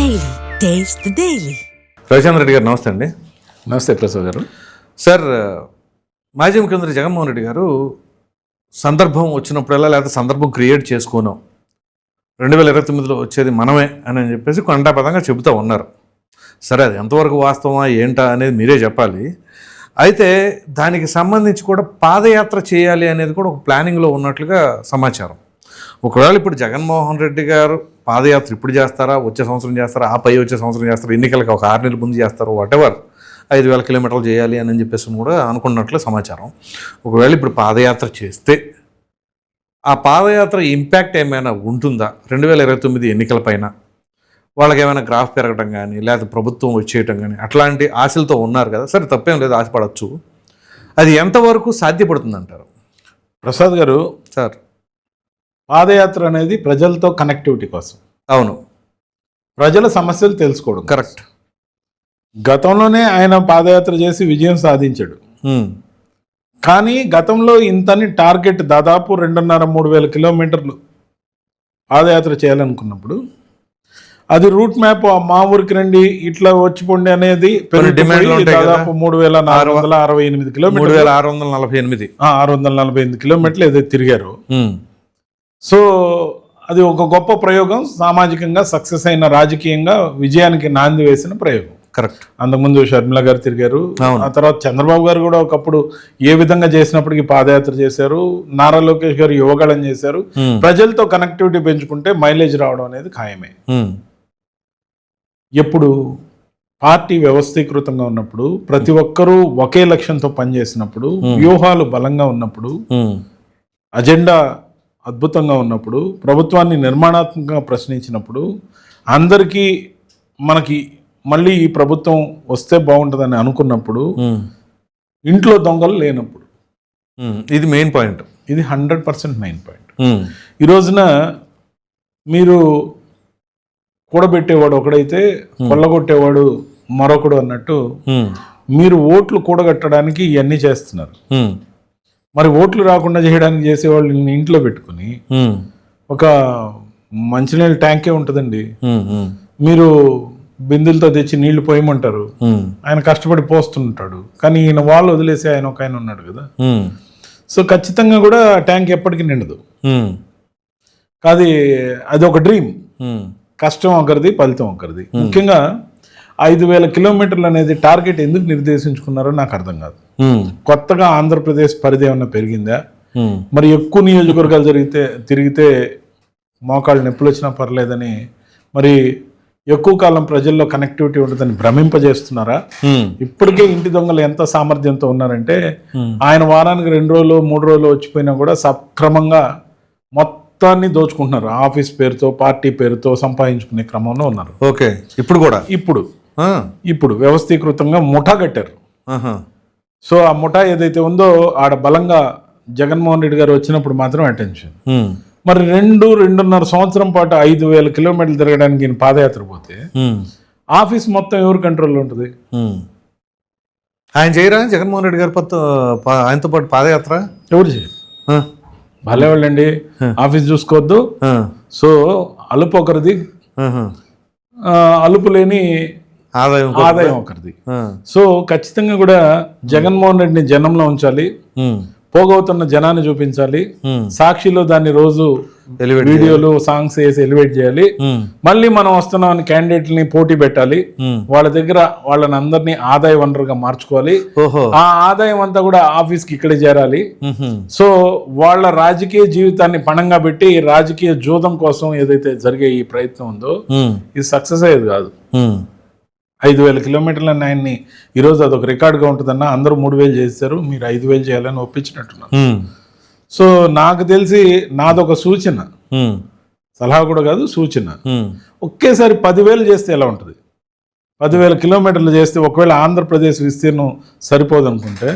Taste the Daily. Ravichandra Reddy garu నమస్తే అండి. నమస్తే ప్రసాద్ గారు. సార్ మాజీ ముఖ్యమంత్రి జగన్మోహన్ రెడ్డి గారు సందర్భం వచ్చినప్పుడల్లా లేకపోతే సందర్భం క్రియేట్ చేసుకోను. రెండు వేల ఇరవై తొమ్మిదిలో వచ్చేది మనమే అని చెప్పేసి కొండాపదంగా చెబుతూ ఉన్నారు. సరే అది ఎంతవరకు వాస్తవమా ఏంటా అనేది మీరే చెప్పాలి. అయితే దానికి సంబంధించి కూడా పాదయాత్ర చేయాలి అనేది కూడా ఒక ప్లానింగ్లో ఉన్నట్లుగా సమాచారం. ఒకవేళ ఇప్పుడు జగన్మోహన్ రెడ్డి గారు పాదయాత్ర ఇప్పుడు చేస్తారా వచ్చే సంవత్సరం చేస్తారా ఆ పై వచ్చే సంవత్సరం చేస్తారా ఎన్నికలకు ఒక ఆరు నెలల ముందు చేస్తారు వాట్ ఎవర్ ఐదు వేల కిలోమీటర్లు చేయాలి అని చెప్పేసి కూడా అనుకున్నట్లు సమాచారం. ఒకవేళ ఇప్పుడు పాదయాత్ర చేస్తే ఆ పాదయాత్ర ఇంపాక్ట్ ఏమైనా ఉంటుందా? రెండు వేల ఇరవై తొమ్మిది ఎన్నికలపైన వాళ్ళకి ఏమైనా గ్రాఫ్ పెరగడం కానీ లేకపోతే ప్రభుత్వం వచ్చేయటం కానీ అట్లాంటి ఆశలతో ఉన్నారు కదా. సరే తప్పేం లేదు ఆశపడవచ్చు అది ఎంతవరకు సాధ్యపడుతుంది అంటారు ప్రసాద్ గారు సార్. పాదయాత్ర అనేది ప్రజలతో కనెక్టివిటీ కోసం. అవును. ప్రజల సమస్యలు తెలుసుకోవడం కరెక్ట్ గతంలోనే ఆయన పాదయాత్ర చేసి విజయం సాధించాడు. కానీ గతంలో ఇంతని టార్గెట్ దాదాపు రెండున్నర మూడు వేల కిలోమీటర్లు పాదయాత్ర చేయాలనుకున్నప్పుడు అది రూట్ మ్యాప్ మా ఊరికి రండి ఇట్లా వచ్చిపోండి అనేది. దాదాపు మూడు వేల నాలుగు వందల అరవై ఎనిమిది వేల ఆరు వందల నలభై ఎనిమిది. ఆరు వందల నలభై ఎనిమిది కిలోమీటర్లు ఏదైతే తిరిగారో సో అది ఒక గొప్ప ప్రయోగం సామాజికంగా సక్సెస్ అయిన రాజకీయంగా విజయానికి నాంది వేసిన ప్రయోగం. కరెక్ట్. అంతకుముందు షర్మిల గారు తిరిగారు. ఆ తర్వాత చంద్రబాబు గారు కూడా ఒకప్పుడు ఏ విధంగా చేసినప్పటికీ పాదయాత్ర చేశారు. నారా లోకేష్ గారు యువగళం చేశారు. ప్రజలతో కనెక్టివిటీ పెంచుకుంటే మైలేజ్ రావడం అనేది ఖాయమే. ఎప్పుడు పార్టీ వ్యవస్థీకృతంగా ఉన్నప్పుడు ప్రతి ఒక్కరూ ఒకే లక్ష్యంతో పనిచేసినప్పుడు వ్యూహాలు బలంగా ఉన్నప్పుడు అజెండా అద్భుతంగా ఉన్నప్పుడు ప్రభుత్వాన్ని నిర్మాణాత్మకంగా ప్రశ్నించినప్పుడు అందరికీ మనకి మళ్ళీ ఈ ప్రభుత్వం వస్తే బాగుంటుందని అనుకున్నప్పుడు ఇంట్లో దొంగలు లేనప్పుడు. ఇది మెయిన్ పాయింట్ ఇది హండ్రెడ్ పర్సెంట్ మెయిన్ పాయింట్ ఈ రోజున మీరు కూడబెట్టేవాడు ఒకడైతే కొల్లగొట్టేవాడు మరొకడు అన్నట్టు మీరు ఓట్లు కూడగట్టడానికి ఇవన్నీ చేస్తున్నారు. మరి ఓట్లు రాకుండా చేయడానికి చేసేవాళ్ళు ఇంట్లో పెట్టుకుని ఒక మంచినీళ్ళ ట్యాంకే ఉంటుందండి. మీరు బిందులతో తెచ్చి నీళ్ళు పోయమంటారు. ఆయన కష్టపడి పోస్తుంటాడు. కానీ ఈయన వాళ్ళు వదిలేసి ఆయన ఒక ఆయన ఉన్నాడు కదా. సో ఖచ్చితంగా కూడా ట్యాంక్ ఎప్పటికీ నిండదు. అది అది ఒక డ్రీమ్. కష్టం ఒకరిది ఫలితం ఒకరిది. ముఖ్యంగా ఐదు వేల కిలోమీటర్లు అనేది టార్గెట్ ఎందుకు నిర్దేశించుకున్నారో నాకు అర్థం కాదు. కొత్తగా ఆంధ్రప్రదేశ్ పరిధి ఏమన్నా పెరిగిందా? మరి ఎక్కువ నియోజకవర్గాలు జరిగితే తిరిగితే మోకాళ్ళు నొప్పులు వచ్చినా పర్లేదని మరి ఎక్కువ కాలం ప్రజల్లో కనెక్టివిటీ ఉంటుందని భ్రమింపజేస్తున్నారా? ఇప్పటికే ఇంటి దొంగలు ఎంత సామర్థ్యంతో ఉన్నారంటే ఆయన వారానికి రెండు రోజులు మూడు రోజులు వచ్చిపోయినా కూడా సక్రమంగా మొత్తాన్ని దోచుకుంటున్నారు. ఆఫీస్ పేరుతో పార్టీ పేరుతో సంపాదించుకునే క్రమంలో ఉన్నారు. ఓకే. ఇప్పుడు కూడా? ఇప్పుడు. ఇప్పుడు వ్యవస్థీకృతంగా ముఠా కట్టారు. సో ఆ ముఠా ఏదైతే ఉందో ఆడ బలంగా జగన్మోహన్ రెడ్డి గారు వచ్చినప్పుడు మాత్రం అటెన్షన్. మరి రెండు రెండున్నర సంవత్సరం పాటు ఐదు వేల కిలోమీటర్లు తిరగడానికి ఈయన పాదయాత్ర పోతే ఆఫీస్ మొత్తం ఎవరి కంట్రోల్లో ఉంటుంది. ఆయన చేయరా జగన్మోహన్ రెడ్డి గారి ఆయనతో పాటు పాదయాత్ర? ఎవరు చేయరు. ఆ, భలే వాళ్ళండి ఆఫీస్ చూసుకోవద్దు. సో అలుపు ఒకరిది. అలుపు లేని ఆదాయం. ఆదాయం ఒకరిది. ఆ, సో ఖచ్చితంగా కూడా జగన్మోహన్ రెడ్డిని జనంలో ఉంచాలి. పోగవుతున్న జనాన్ని చూపించాలి. సాక్షిలో దాన్ని రోజు వీడియోలు సాంగ్స్ వేసి ఎలివేట్ చేయాలి. మళ్ళీ మనం వస్తున్న క్యాండిడేట్ని పోటీ పెట్టాలి. వాళ్ళ దగ్గర వాళ్ళని అందరినీ ఆదాయ వనరుగా మార్చుకోవాలి. ఆ ఆదాయం అంతా కూడా ఆఫీస్కి ఇక్కడే చేరాలి. సో వాళ్ళ రాజకీయ జీవితాన్ని పణంగా పెట్టి రాజకీయ జూదం కోసం ఏదైతే జరిగే ఈ ప్రయత్నం ఉందో ఇది సక్సెస్ అయ్యేది కాదు. ఐదు వేల కిలోమీటర్ల ఆయన్ని ఈరోజు అదొక రికార్డుగా ఉంటుందన్న అందరూ మూడు వేలు చేశారు మీరు ఐదు వేలు చేయాలని ఒప్పించినట్టున్నారు. సో నాకు తెలిసి నాదొక సూచన. సలహా కూడా కాదు సూచన. ఒకేసారి పదివేలు చేస్తే ఎలా ఉంటుంది? పదివేల కిలోమీటర్లు చేస్తే ఒకవేళ ఆంధ్రప్రదేశ్ విస్తీర్ణం సరిపోదు అనుకుంటే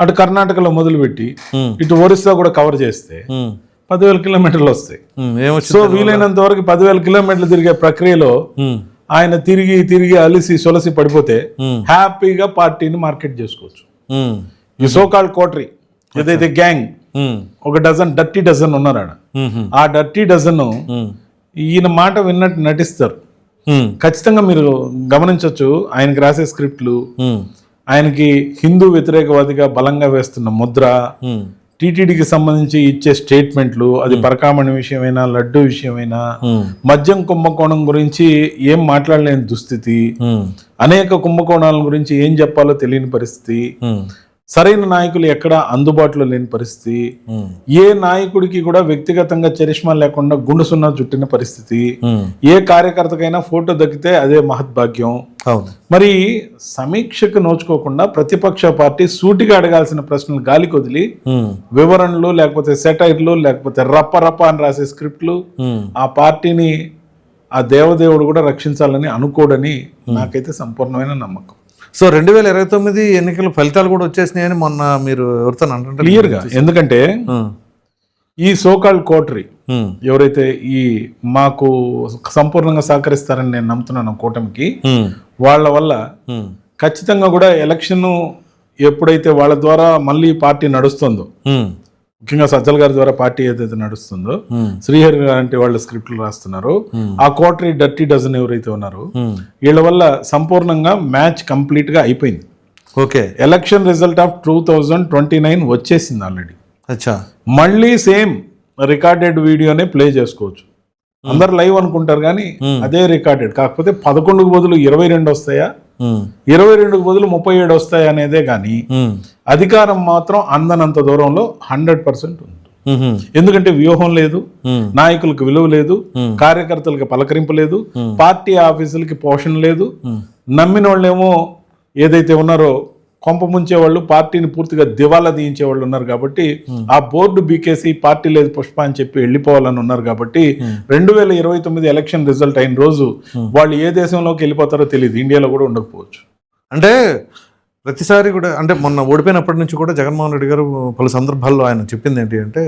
అటు కర్ణాటకలో మొదలుపెట్టి ఇటు ఒరిస్సా కూడా కవర్ చేస్తే పదివేల కిలోమీటర్లు వస్తాయి. సో వీలైనంత వరకు పదివేల కిలోమీటర్లు తిరిగే ప్రక్రియలో ఆయన తిరిగి తిరిగి అలిసి సొలసి పడిపోతే హ్యాపీగా పార్టీని మార్కెట్ చేసుకోవచ్చు. ఈ సోకాల్ కోటరీ ఏదైతే గ్యాంగ్ ఒక డజన్ డర్టీ డజన్ ఉన్నారు ఆడ. ఆ డర్టీ డజన్ ఈయన మాట విన్నట్టు నటిస్తారు. ఖచ్చితంగా మీరు గమనించవచ్చు ఆయనకి రాసే స్క్రిప్ట్లు ఆయనకి హిందూ వ్యతిరేకవాదిగా బలంగా వేస్తున్న ముద్ర టీటీడీకి సంబంధించి ఇచ్చే స్టేట్మెంట్లు అది పరకామణి విషయమైనా లడ్డు విషయమైనా ఉమ్, మద్యం కుంభకోణం గురించి ఏం మాట్లాడలేని దుస్థితి ఉమ్, అనేక కుంభకోణాల గురించి ఏం చెప్పాలో తెలియని పరిస్థితి సరైన నాయకులు ఎక్కడ అందుబాటులో లేని పరిస్థితి. ఏ నాయకుడికి కూడా వ్యక్తిగతంగా చరిష్మా లేకుండా గుండు సున్నా చుట్టిన పరిస్థితి. ఏ కార్యకర్తకైనా ఫోటో దక్కితే అదే మహద్భాగ్యం. మరి సమీక్షకు నోచుకోకుండా ప్రతిపక్ష పార్టీ సూటిగా అడగాల్సిన ప్రశ్నలు గాలికి వదిలి వివరణలు లేకపోతే సెటైర్లు లేకపోతే రప్ప రప్ప అని రాసే స్క్రిప్ట్లు ఆ పార్టీని ఆ దేవదేవుడు కూడా రక్షించాలని అనుకోడని నాకైతే సంపూర్ణమైన నమ్మకం. సో రెండు వేల ఇరవై తొమ్మిది ఎన్నికల ఫలితాలు కూడా వచ్చేసినాయని మొన్న మీరు ఎవరితో అంటుంటే క్లియర్గా ఎందుకంటే ఈ సోకాల్ కోటరీ ఎవరైతే ఈ మాకు సంపూర్ణంగా సహకరిస్తారని నేను నమ్ముతున్నాను కూటమికి వాళ్ళ వల్ల ఖచ్చితంగా కూడా ఎలక్షన్ ఎప్పుడైతే వాళ్ళ ద్వారా మళ్ళీ పార్టీ నడుస్తుందో ముఖ్యంగా సజ్జల్ గారి ద్వారా పార్టీ ఏదైతే నడుస్తుందో శ్రీహరి లాంటి వాళ్ళు స్క్రిప్ట్లు రాస్తున్నారు. ఆ కోటరీ డర్టీ డజన్ ఎవరైతే ఉన్నారో వీళ్ళ వల్ల సంపూర్ణంగా మ్యాచ్ కంప్లీట్గా అయిపోయింది. Okay. Election result of two thousand twenty nine వచ్చేసింది ఆల్రెడీ. అచ్చా. మళ్ళీ సేమ్ రికార్డెడ్ వీడియోనే ప్లే చేసుకోవచ్చు. అందరు లైవ్ అనుకుంటారు కానీ అదే రికార్డెడ్. కాకపోతే పదకొండుకు బదులు ఇరవై రెండు వస్తాయా? ఇరవై రెండుకు బదులు ముప్పై ఏడు వస్తాయా అనేదే కానీ ఉమ్, అధికారం మాత్రం అందనంత దూరంలో హండ్రెడ్ పర్సెంట్ ఉంది. ఉమ్, ఎందుకంటే వ్యూహం లేదు నాయకులకు విలువ లేదు కార్యకర్తలకు పలకరింపు లేదు పార్టీ ఆఫీసులకి పోషణ లేదు. నమ్మిన వాళ్ళేమో ఏదైతే ఉన్నారో కొంప ముంచే వాళ్ళు పార్టీని పూర్తిగా దివాలా తీయించే వాళ్ళు ఉన్నారు కాబట్టి ఆ బోర్డు బీకేసి పార్టీ లేదు పుష్ప అని చెప్పి వెళ్ళిపోవాలని ఉన్నారు కాబట్టి రెండు వేల ఇరవై తొమ్మిది ఎలక్షన్ రిజల్ట్ అయిన రోజు వాళ్ళు ఏ దేశంలోకి వెళ్ళిపోతారో తెలియదు. ఇండియాలో కూడా ఉండకపోవచ్చు. అంటే ప్రతిసారి కూడా అంటే మొన్న ఓడిపోయినప్పటి నుంచి కూడా జగన్మోహన్ రెడ్డి గారు పలు సందర్భాల్లో ఆయన చెప్పింది ఏంటి అంటే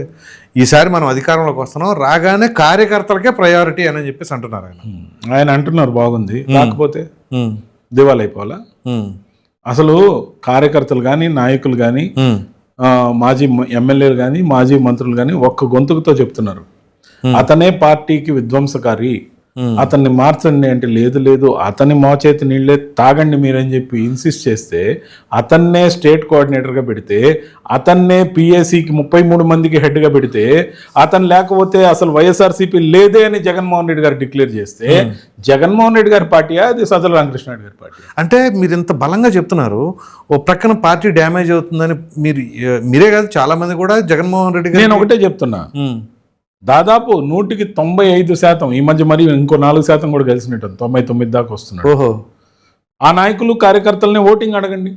ఈసారి మనం అధికారంలోకి వస్తున్నాం రాగానే కార్యకర్తలకే ప్రయారిటీ అని చెప్పేసి అంటున్నారు ఆయన. ఆయన అంటున్నారు బాగుంది. కాకపోతే దివాలా అయిపోవాలా? అసలు కార్యకర్తలు కానీ నాయకులు కానీ మాజీ ఎమ్మెల్యేలు కానీ మాజీ మంత్రులు కానీ ఒక్క గొంతుకుతో చెప్తున్నారు. అతనే పార్టీకి విధ్వంసకారి. అతన్ని మార్చండి అంటే లేదు లేదు. అతని మోచేతి నీళ్ళే తాగండి మీరని చెప్పి ఇన్సిస్ట్ చేస్తే అతన్నే స్టేట్ కోఆర్డినేటర్గా పెడితే అతన్నే పిఎస్సికి ముప్పై మూడు మందికి హెడ్గా పెడితే అతను లేకపోతే అసలు వైఎస్ఆర్సీపీ లేదే అని జగన్మోహన్ రెడ్డి గారు డిక్లేర్ చేస్తే జగన్మోహన్ రెడ్డి గారి పార్టీయా? అది సజ్జల రామకృష్ణారెడ్డి గారి పార్టీ అంటే మీరు ఇంత బలంగా చెప్తున్నారు. ఓ ప్రక్కన పార్టీ డ్యామేజ్ అవుతుందని మీరు మీరే కాదు చాలా మంది కూడా జగన్మోహన్ రెడ్డి గారు నేను ఒకటే చెప్తున్నా. దాదాపు నూటికి తొంభై ఐదు శాతం ఈ మధ్య మరి ఇంకో నాలుగు శాతం కూడా కలిసినట్టు తొంభై తొమ్మిది దాకా వస్తున్నాడు. ఓహో. ఆ నాయకులు కార్యకర్తలని ఓటింగ్ అడగండి.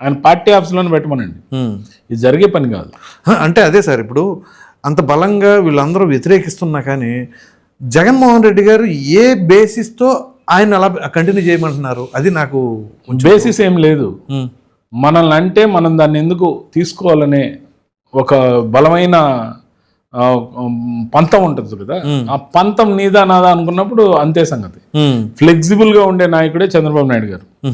ఆయన పార్టీ ఆఫీస్లోనే పెట్టమనండి. ఇది జరిగే పని కాదు. అంటే అదే సార్ ఇప్పుడు అంత బలంగా వీళ్ళందరూ వ్యతిరేకిస్తున్నా కానీ జగన్మోహన్ రెడ్డి గారు ఏ బేసిస్తో ఆయన అలా కంటిన్యూ చేయమంటున్నారు? అది నాకు బేసిస్ ఏం లేదు. మనల్ని అంటే మనం దాన్ని ఎందుకు తీసుకోవాలనే ఒక బలమైన పంతం ఉంటుంది కదా ఆ పంతం నీదా నాదా అనుకున్నప్పుడు అంతే సంగతి. ఫ్లెక్సిబుల్గా ఉండే నాయకుడే చంద్రబాబు నాయుడు గారు.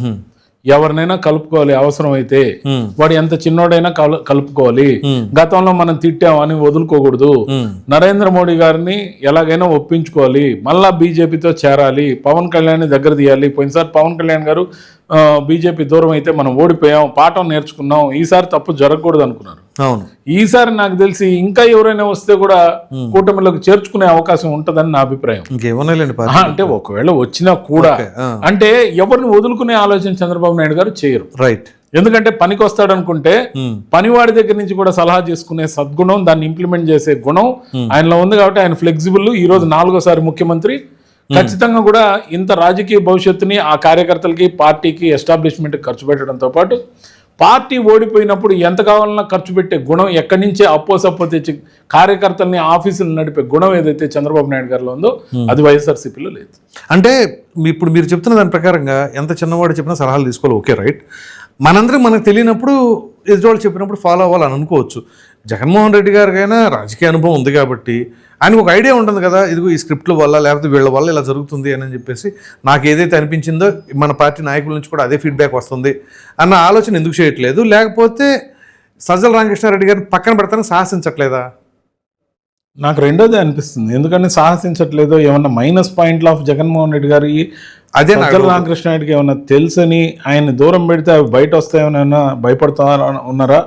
ఎవరినైనా కలుపుకోవాలి అవసరం అయితే వాడు ఎంత చిన్నోడైనా కలు- కలుపుకోవాలి. గతంలో మనం తిట్టామని వదులుకోకూడదు. నరేంద్ర మోడీ గారిని ఎలాగైనా ఒప్పించుకోవాలి. మళ్ళా బీజేపీతో చేరాలి. పవన్ కళ్యాణ్ దగ్గర తీయాలి. పోయినసారి పవన్ కళ్యాణ్ గారు బీజేపీ దూరం అయితే మనం ఓడిపోయాం. పాఠం నేర్చుకున్నాం. ఈసారి తప్పు జరగకూడదు అనుకున్నారు. అవును. ఈసారి నాకు తెలిసి ఇంకా ఎవరైనా వస్తే కూడా కూటమిలోకి చేర్చుకునే అవకాశం ఉంటుందని నా అభిప్రాయం. అంటే ఒకవేళ వచ్చినా కూడా. అంటే ఎవరిని వదులుకునే ఆలోచన చంద్రబాబు నాయుడు గారు చేయరు. రైట్. ఎందుకంటే పనికి వస్తాడనుకుంటే ఉమ్, పనివాడి దగ్గర నుంచి కూడా సలహా చేసుకునే సద్గుణం దాన్ని ఇంప్లిమెంట్ చేసే గుణం ఆయనలో ఉంది కాబట్టి ఆయన ఫ్లెక్సిబుల్ ఈ రోజు నాలుగోసారి ముఖ్యమంత్రి. ఖచ్చితంగా కూడా ఇంత రాజకీయ భవిష్యత్తుని ఆ కార్యకర్తలకి పార్టీకి ఎస్టాబ్లిష్మెంట్ ఖర్చు పెట్టడంతో పాటు పార్టీ ఓడిపోయినప్పుడు ఎంత కావాలన్నా ఖర్చు పెట్టే గుణం ఎక్కడి నుంచే అప్పో సప్పో తెచ్చి కార్యకర్తల్ని ఆఫీసులు నడిపే గుణం ఏదైతే చంద్రబాబు నాయుడు గారిలో ఉందో అది వైఎస్ఆర్సీపీలో లేదు. అంటే ఇప్పుడు మీరు చెప్తున్న దాని ప్రకారంగా ఎంత చిన్నవాడు చెప్పినా సలహాలు తీసుకోవాలి ఓకే రైట్. మనందరం మనకు తెలియనప్పుడు ఎదురోళ్ళు చెప్పినప్పుడు ఫాలో అవ్వాలని అనుకోవచ్చు. జగన్మోహన్ రెడ్డి గారికైనా రాజకీయ అనుభవం ఉంది కాబట్టి ఆయనకు ఒక ఐడియా ఉంటుంది కదా ఇదిగో ఈ స్క్రిప్ట్ల వల్ల లేకపోతే వీళ్ళ వల్ల ఇలా జరుగుతుంది అని చెప్పేసి నాకు ఏదైతే అనిపించిందో మన పార్టీ నాయకుల నుంచి కూడా అదే ఫీడ్బ్యాక్ వస్తుంది అన్న ఆలోచన ఎందుకు చేయట్లేదు? లేకపోతే సజ్జల రామకృష్ణారెడ్డి గారిని పక్కన పెడతానికి సాహసించట్లేదా? నాకు రెండోది అనిపిస్తుంది. ఎందుకంటే సాహసించట్లేదు ఏమన్నా మైనస్ పాయింట్లు ఆఫ్ జగన్మోహన్ రెడ్డి గారి అదే సజ్జల రామకృష్ణారెడ్డికి ఏమన్నా తెలుసని ఆయన దూరం పెడితే అవి బయట వస్తాయేమన్నా భయపడతారా ఉన్నారా.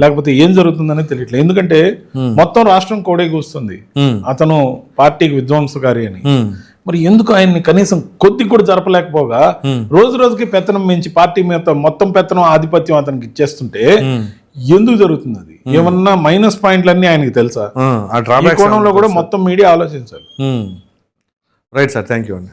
లేకపోతే ఏం జరుగుతుందని తెలియట్లేదు. ఎందుకంటే మొత్తం రాష్ట్రం కోడే కూస్తుంది. అతను పార్టీకి విధ్వంసకారి అని. మరి ఎందుకు ఆయన్ని కనీసం కొద్ది కూడా జరపలేకపోగా. రోజు రోజుకి పెత్తనం మించి పార్టీ మీద మొత్తం పెత్తనం ఆధిపత్యం అతనికి ఇచ్చేస్తుంటే ఎందుకు జరుగుతుంది అది? ఏమన్నా మైనస్ పాయింట్లన్నీ ఆయనకి తెలుసా? ఆ, కోణంలో కూడా మొత్తం మీడియా ఆలోచించాలి. రైట్ సార్ థ్యాంక్ యూ అండి.